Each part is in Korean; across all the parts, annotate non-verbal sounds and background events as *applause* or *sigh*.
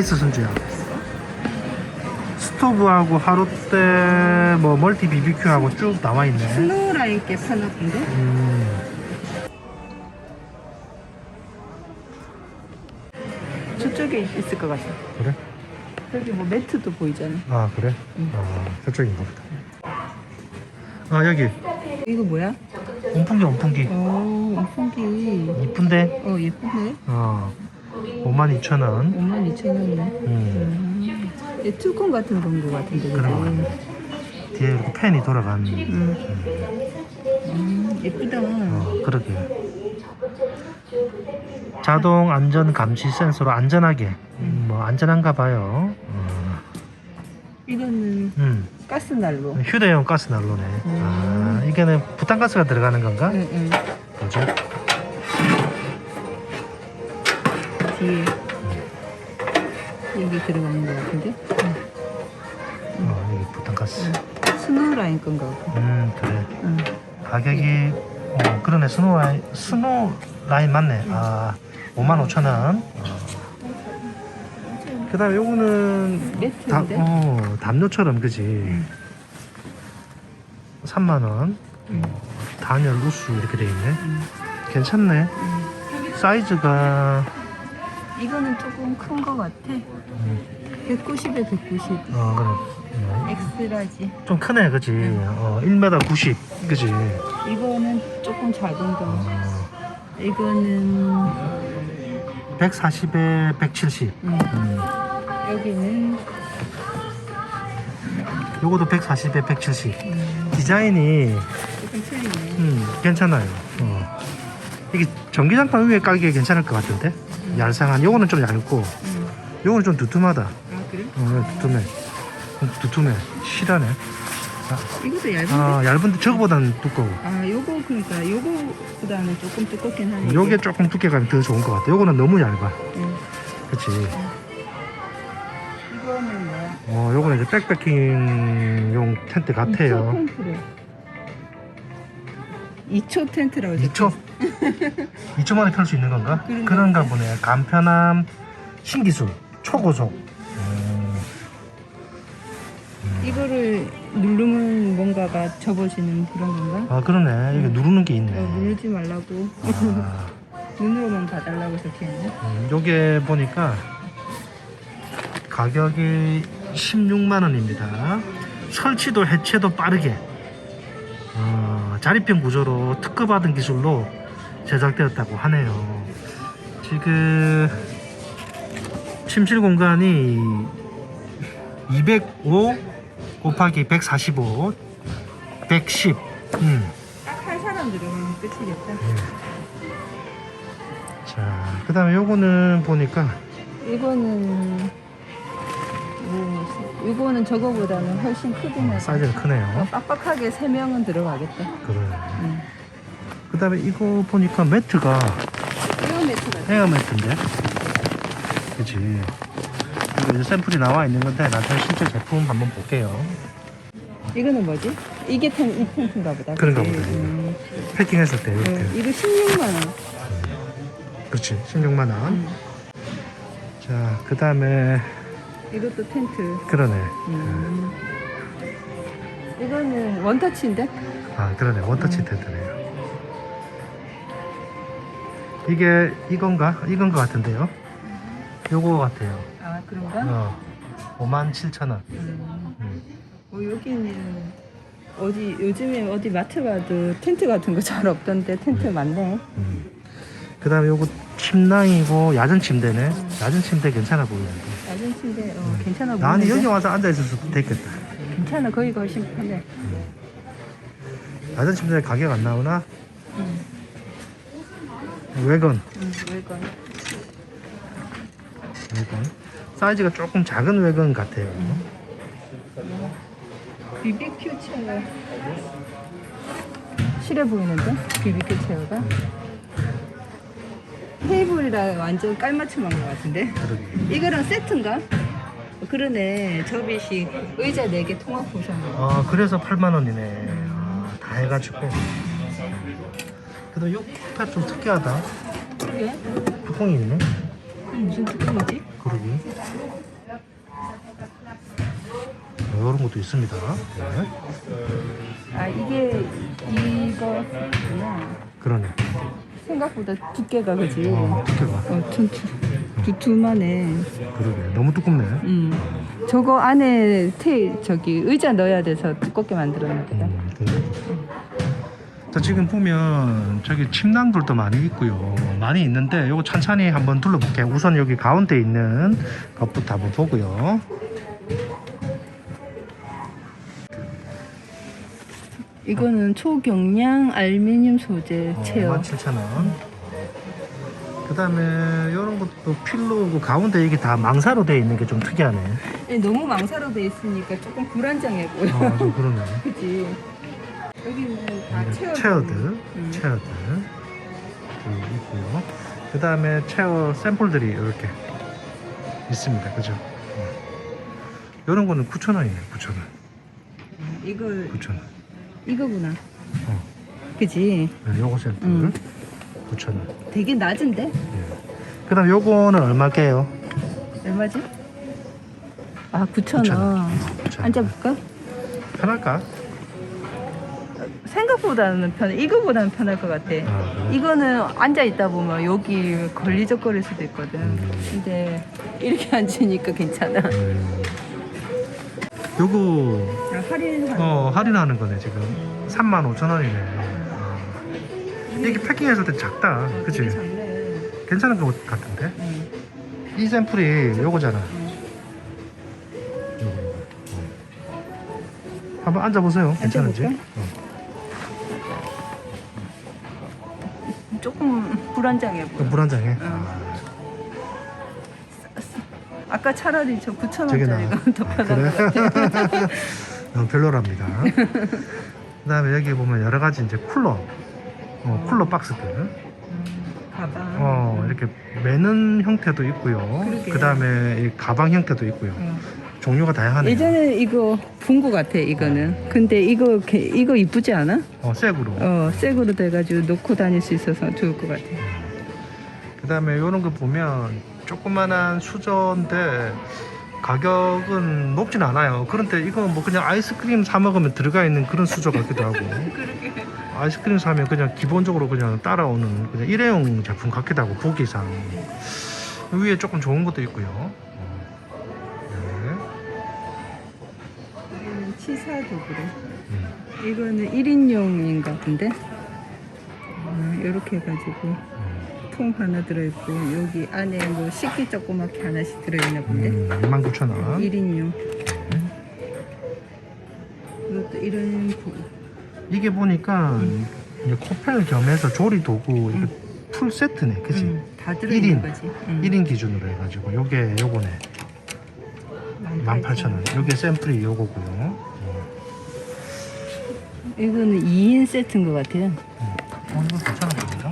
있어 순주야. 스토브하고 하루때 뭐 멀티 BBQ하고 쭉 나와 있네. 스노우라인 게 파놨던데? 음. 저쪽에 있을 것 같아. 그래? 저기 뭐 매트도 보이잖아. 아 그래? 아 저쪽인가 보다. 아 여기 이거 뭐야? 온풍기 온풍기 오, 풍기. 이쁜데? 어, 예쁘네. 어 52,000원 52,000원이네. 음. 음. 얘 투콘 같은 건것 같은데. 그런 거 뒤에 이렇게 팬이 돌아가는 음. 음, 예쁘다. 어 그러게 자동 안전 감시 센서로 안전하게 음, 뭐 안전한가 봐요 어. 이거는 음. 가스 난로. 휴대용 가스 난로네 아 이게는 부탄가스가 들어가는 건가? 응, 응. 뭐죠? 뒤에. 여기 들어가는 것 같은데? 응. 어 여기 부탄가스 스노우라인 건가 보다. 음 그래 응. 가격이 어, 그러네 스노우 라인 스노우 라인 맞네 아 55,000원 어. 그 다음에 요거는 매트인데? 어, 담요처럼 그지 3만 원 응. 단열 우수 이렇게 돼 있네 응. 괜찮네 응. 사이즈가 이거는 조금 큰것 같아. 음, 190에 190. 어 그래 어, 엑스라지. 좀 크네 그지 어, 1m 90 그지 이거는 조금 작은 거. 어, 이거는 140에 170 음, 음. 여기는 요거도 140에 170 음, 디자인이 조금 틀리네. 음, 괜찮아요. 어. 이게 전기장판 위에 깔기에 괜찮을 것 같은데? 얄쌍한, 요거는 좀 얇고, 음. 요거는 좀 두툼하다. 아 그래? 어, 두툼해. 좀 두툼해. 실하네. 이것도 얇은데? 아, 얇은데 저거보다는 두꺼워. 아 요거 그러니까 요거보다는 조금 두껍긴 하네. 요게 조금 두께감이 더 좋은 것 같아. 요거는 너무 얇아. 음. 그치. 이거는 뭐야? 어, 요거는 이제 백패킹용 텐트 2초 같아요. 텐트래. 2초 텐트라고 2초? 2초 만에 펼 수 있는 건가? 그런가 그런가 보네. 간편함, 신기술, 초고속. 음. 이거를 누르면 뭔가가 접어지는 그런 건가? 아 그러네 이게 누르는 게 있네 어, 누르지 말라고 아, *laughs* 눈으로만 봐달라고 적혀있네. 음, 요게 보니까 가격이 16만 원입니다 설치도 해체도 빠르게 어, 자립형 구조로 특허받은 기술로 제작되었다고 하네요 지금 침실 공간이 205 곱하기 145 110 음. 딱한 사람 들으면 끝이겠다. 자, 그 다음에 요거는 보니까, 이거는 뭐 이거는 저거보다는 훨씬 크긴 어. 사이즈가 크네요. 빡빡하게 세 명은 들어가겠다. 그래. 응. 그 다음에 이거 보니까 매트가 이거 매트 같아. 헤어 매트인데? 그치. 이거 이제 샘플이 나와 있는 건데, 나중에 실제 제품 한번 볼게요. 이거는 뭐지? 이게 텐, 이 텐트인가 보다. 그런가? 보다, 이거. 음. 패킹했을 때, 이렇게. 어, 이거 16만 원. 그렇지. 16만원. 음. 자, 그 다음에, 이것도 텐트. 그러네. 음. 이거는 원터치인데? 아, 그러네. 원터치 텐트네요. 이게 이건가? 이건 것 같은데요? 요거 같아요. 아 그런가? 어. 57,000원. 음. 음. 어, 여기는 어디 요즘에 어디 마트 가도 텐트 같은 거 잘 없던데 텐트 많네. 음. 그 다음에 요거 침낭이고 야전 침대네. 야전 침대 괜찮아 보이는데. 낮은 침대 어, 괜찮아 나는 보이는데. 여기 와서 앉아 있어서 됐겠다. 괜찮아 거기가 훨씬 편해. 야전 침대 가격 안 나오나? 응. 외건. 응, 외관. 외건. 사이즈가 조금 작은 외건 같아요. BBQ 체어. 실해 보이는데? BBQ 체어가? 테이블이랑 완전 깔맞춤 한 것 같은데? 그러게. 이거랑 세트인가? 어, 그러네. 접이식 의자 4개 통합 보셨네. 아, 그래서 8만원이네. 아, 다 해가지고. 그래도 요 쿠파 좀 특이하다. 그게? 뚜껑이 있네. 무슨 뚜껑이지? 그 그러기. 이런 것도 있습니다. 네. 아 이게 이거구나. 그러네. 생각보다 두께가 그지. 어, 두께가. 어, 튼튼. 두툼하네. 그러게. 너무 두껍네. 음. 저거 안에 테 저기 의자 넣어야 돼서 두껍게 만들었나 보다. 음, 자, 지금 보면 저기 침낭들도 많이 있고요. 많이 있는데 요거 천천히 한번 둘러볼게요. 우선 여기 가운데 있는 것부터 한번 보고요. 이거는 초경량 알루미늄 소재 체어. 17,000원. 그 다음에 이런 것도 필로고 가운데 이게 다 망사로 되어 있는 게 좀 특이하네. 예, 너무 망사로 돼 있으니까 조금 불안정해 보여. 어, 좀 그러네. *laughs* 그지. 여기는 다 체어. 체어드, 음. 체어드 여기 있고요. 그 다음에 체어 샘플들이 이렇게 있습니다. 그죠? 이런 거는 9,000원이네. 9,000원. 이거 9,000원. 이거구나. 어. 그지. 네, 요거 샘플 음. 9,000원. 되게 낮은데? 그 다음 요거는 얼마게요? 얼마지? 아 9천 원. 9,000원. 앉아볼까? 편할까? 생각보다는 편해. 이거보다는 편할 것 같아. 아? 이거는 앉아 있다 보면 여기 걸리적거릴 수도 있거든. 음. 근데 이렇게 *laughs* 앉으니까 괜찮아. 음. 요거 아, 할인하는. 어 할인하는 거네 지금 35,000원이네 이게 패킹했을 때 작다 어, 그치? 괜찮은 것 같은데 응. 이 샘플이 요거잖아 응. 요거 어. 한번 앉아보세요 괜찮은지 앉아볼까? 어. 조금 불안정해 보여. 물한 잔에 응. 아, 아까 차라리 저 9천 저게 나 원짜리가 더 아, 편한 것 같아. 그래? *laughs* 어, 별로랍니다 그 다음에 여기 보면 여러 가지 이제 쿨러 어, 쿨러 박스들 음, 가방. 어, 이렇게 매는 형태도 있고요 그러게. 그 다음에 이 가방 형태도 있고요 응. 종류가 다양하네요 예전에 이거 본것 같아 이거는. 근데 이거 개- 이거 이쁘지 않아? 어, 색으로 어 새거로 돼가지고 놓고 다닐 수 있어서 좋을 것 같아. 그 다음에 이런 거 보면 조그만한 수저인데 가격은 높진 않아요. 그런데 이거 뭐 그냥 아이스크림 사 먹으면 들어가 있는 그런 수저 같기도 하고 *laughs* 아이스크림 사면 그냥 기본적으로 그냥 따라오는 그냥 일회용 제품 같기도 하고 보기상 위에 조금 좋은 것도 있고요. 이거는 치사도구래. 음. 이거는 1인용인 것 같은데. 이렇게 해가지고 음. 통 하나 들어있고 여기 안에 뭐 식기 조그맣게 하나씩 들어있나 본데. 음, 29,000원. 1인용. 이것도 이런 부- 이게 보니까 이제 코펠 겸해서 조리 도구 음. 풀 세트네, 그치? 음, 다 들어있는 일인. 거지. 음. 1인 기준으로 해가지고 요게 요거네 18,000원 요게 샘플이 요거고요 어, 이거는 2인 세트인 것 같아요. 어, 이거 괜찮은데요?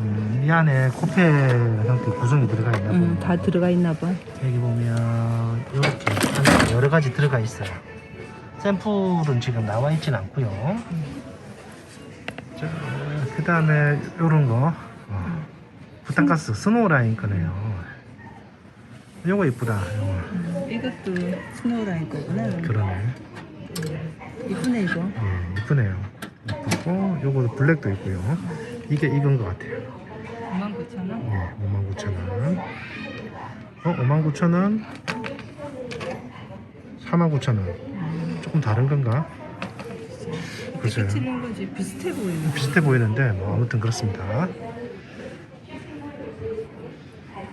음, 이 안에 코페 형태 구성이 들어가 있나 음, 보네요 다 들어가 있나 봐. 여기 보면 이렇게 한 여러 가지 들어가 있어요 샘플은 지금 나와 있진 않고요 그 다음에 요런 거 어, 부탄가스 스노우라인 거네요 요거 이쁘다 요거 이것도 스노우라인 거구나. 그러네 이쁘네 이거. 음, 이쁘네요. 이쁘고 요거 블랙도 있고요. 이게 이건 것 같아요. 59,000원? 네, 59,000원. 어, 59,000원. 49,000원. 조금 다른 건가? 글쎄요. 틀린 거지 비슷해 보이네. 비슷해 보이는데 뭐 아무튼 그렇습니다.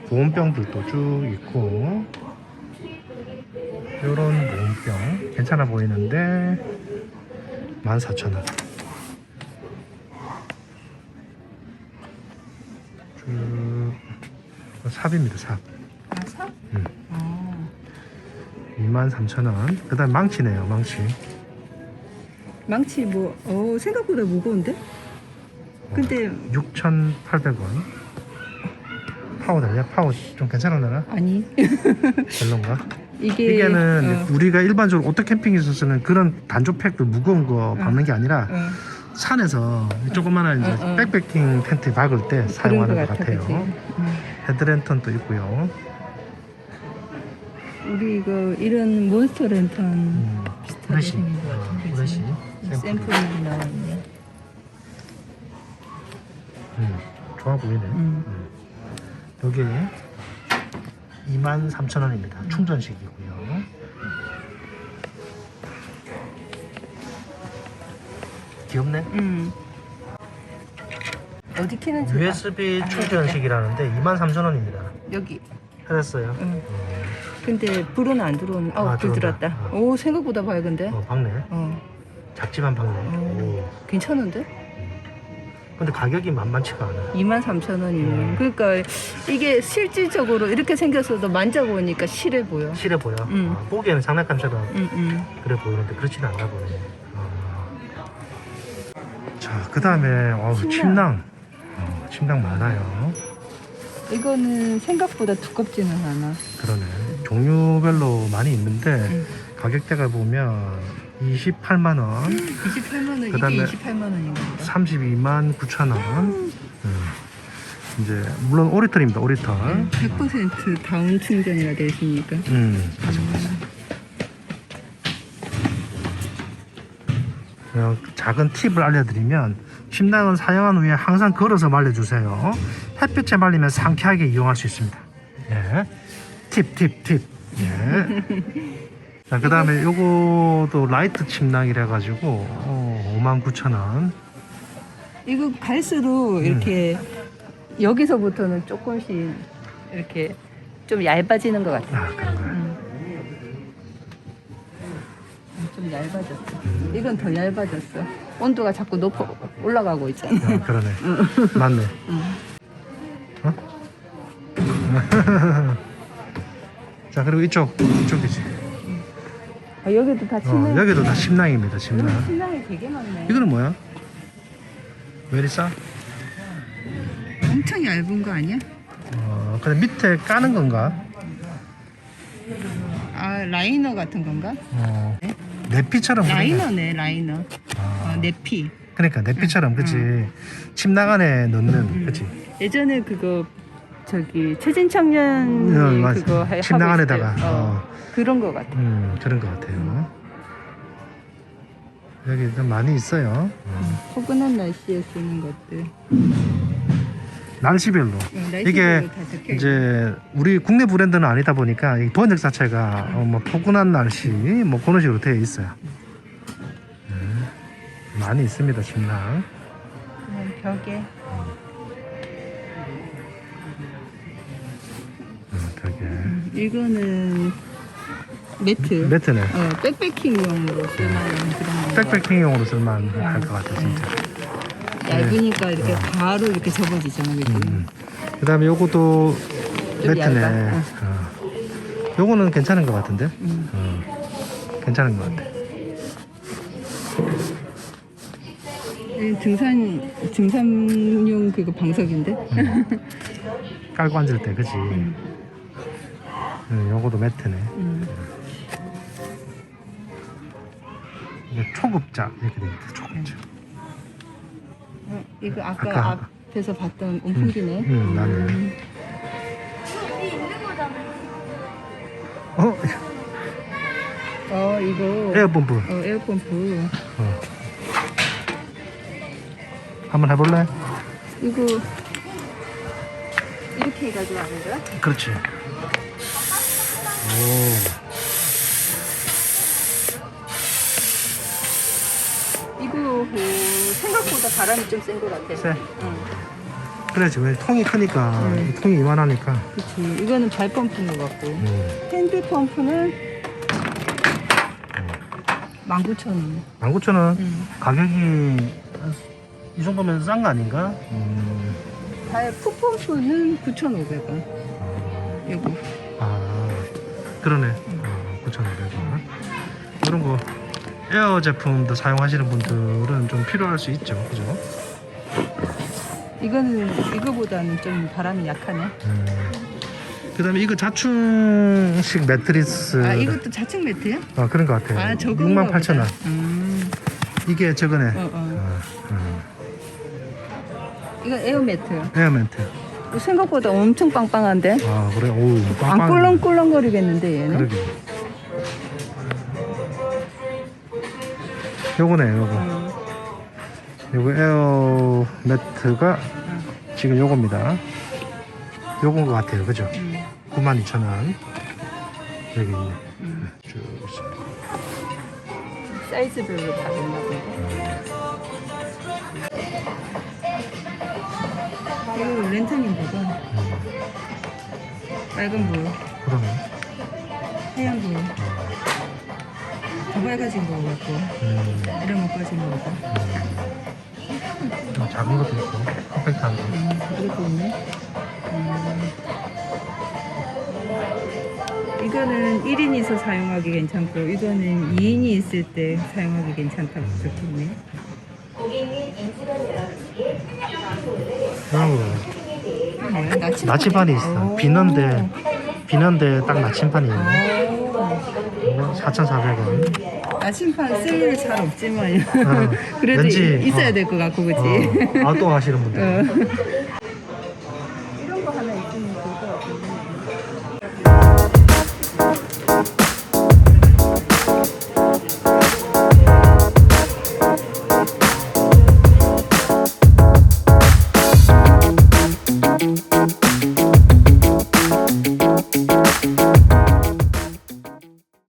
보온병들도 쭉 있고 요런 보온병 괜찮아 보이는데 14,000원 쭉 삽입니다 삽아 사? 음. 아 23,000원 그 다음 망치네요 망치 망치 뭐 어, 생각보다 무거운데? 근데 6,800원 파워 달냐? 파워 좀 괜찮았나? 아니 별론가? *laughs* 이게 이게 는 어, 우리가 일반적으로 오토 캠핑에서 쓰는 그런 단조팩들 무거운 거 박는 게 아니라 어, 산에서 조그마한 이제 어, 어. 백패킹 텐트 박을 때 사용하는 것것 같아, 같아요. 그치? 음. 헤드랜턴도 있고요. 우리 이거 이런 몬스터 랜턴 음, 비슷하게 후레쉬. 생긴 것 어, 같은 후레쉬. 샘플. 샘플이 나왔네. 음, 좋아 보이네. 음. 음. 여기 23,000원입니다. 충전식이고요. 귀엽네. 음. 어디 키는지 봐. USB 아, 충전식이라는데 23,000원입니다. 여기. 해놨어요. 응. 근데 불은 안 들어오네. 어, 아, 불 들어온다. 들어왔다. 어. 오, 생각보다 밝은데? 어, 박네. 어. 작지만 박네. 음. 오. 괜찮은데? 근데 가격이 만만치가 않아요. 23,000원이면. 음. 그러니까 이게 실질적으로 이렇게 생겼어도 만져보니까 실해 보여. 실해 보여. 음. 어, 보기에는 장난감처럼 응, 응. 그래 보이는데 그렇지는 않나 보네. 어. 자, 그 다음에 어, 침낭. 침낭. 어, 침낭 많아요. 이거는 생각보다 두껍지는 않아. 그러네. 종류별로 많이 있는데 응. 가격대가 보면 28만 원, 28만 원, 그다음에 이게 28만 원인가 보다. 32만 9천 원. 음. 이제 물론 오리털입니다. 오리털. 100% 다운 충전이가 되어 있으니까. 음, 맞아, 맞아. 어, 작은 팁을 알려드리면 침낭은 사용한 후에 항상 걸어서 말려주세요. 햇빛에 말리면 상쾌하게 이용할 수 있습니다. 예. 팁, 팁, 팁. 예. *laughs* 자, 그 다음에 요거도 라이트 침낭이라 가지고 어, 59,000원. 이거 갈수록 이렇게 여기서부터는 조금씩 이렇게 좀 얇아지는 것 같아. 아, 그런가요? 음. 좀 얇아졌어. 이건 더 얇아졌어. 온도가 자꾸 높아 올라가고 있잖아. 아, 그러네. *laughs* 맞네. 어? *laughs* 자, 그리고 이쪽, 이쪽이지. 아, 여기도 다 어, 침낭. 여기도 다 침낭입니다, 침낭. 여기 침낭이 되게 많네. 이거는 뭐야? 싸? 엄청 얇은 거 아니야? 어, 근데 밑에 까는 건가? 아 라이너 같은 건가? 어, 내피처럼 그러네. 라이너네 라이너. 아, 어, 내피. 그러니까 내피처럼 그치 침낭 안에 넣는 음. 그치 예전에 그거 저기 최진 청년이 어, 맞아. 그거 하- 침낭 하고 안에다가, 때, 어, 어. 그런 거 같아. 음 그런 것 같아요 여기 좀 많이 있어요 어. 포근한 날씨에 쓰는 것들. 날씨별로 어, 이게 이제 우리 국내 브랜드는 아니다 보니까 이 번역 자체가 어, 뭐 포근한 날씨 뭐 그런 식으로 되어 있어요 음, 많이 있습니다 침낭 벽에 이거는 매트. 매트네 어, 백패킹용으로 쓸만한 그런 거. 백패킹용으로 쓸만 할 것 같아 진짜 얇으니까 이렇게 바로 이렇게 접어지잖아, 그지? 음. 그 다음에 요것도 좀 매트네 얇아. 어. 요거는 괜찮은 것 같은데 음. 어. 괜찮은 것 같아 이 등산 등산용 그거 방석인데. 깔고 앉을 때 그치 음. 음, 요거도 매트네 음. 이게 초급자 이렇게 돼 있다 초급자 어, 이거 아까, 아까 앞에서 봤던 온풍기네. 음, 나네. 어어 이거 에어펌프 어, 에어펌프 어. 한번 해볼래? 이거 이렇게 해가지고 하는 거야? 그렇지 오 이거 그 생각보다 바람이 좀 센 것 같아. 쎄. 응. 그래지 왜 통이 크니까 음. 이 통이 이만하니까 그치. 이거는 발 펌프인 것 같고 음. 핸드 펌프는 19,000원. 19,000원 응. 가격이 이 정도면 싼 거 아닌가? 음. 발 풋 펌프는 9,500원. 이거. 아 그러네 어, 9,500원 이런 거 에어 제품도 사용하시는 분들은 좀 필요할 수 있죠 그죠? 이거는 이거보다는 좀 바람이 약하네. 음. 그 다음에 이거 자충식 매트리스 아 이것도 자측 매트야? 어, 그런 것 같아요 아 저거 68,000원 음. 이게 저거네 어, 어. 어, 어. 이거 에어 매트. 에어 매트 생각보다 엄청 빵빵한데? 아 그래? 오안 빵빵 꿀렁꿀렁거리겠는데 얘는? 그러게. 요거네 요거. 어, 요거 에어 매트가 지금 요겁니다. 요건 것 같아요. 그죠? 음, 92,000원. 여기 있네. 음. 쭉 있습니다. 사이즈별로 다른가 본데. 이거 렌탄인 거죠? 음, 빨간 불, 그러네 하얀 불. 더 밝아진 거 같고, 음, 이런 거 꺼진 거 같고. 음. 어, 작은 것도 있고 컴팩트한 거 음, 이것도 있네. 음. 이거는 1인이서 사용하기 괜찮고, 이거는 2인이 있을 때 사용하기 괜찮다고 적혀있네. 이런 거 뭐야? 나침반 이, 나침반이 있어 오. 비는데 비는데 딱 나침반이 있네 오. 4,400원 나침반 쓸 일 잘 없지만 어, *laughs* 그래도 왠지, 이- 있어야 어. 될것 같고 그치? 어, 아웃도어 하시는 분들 어.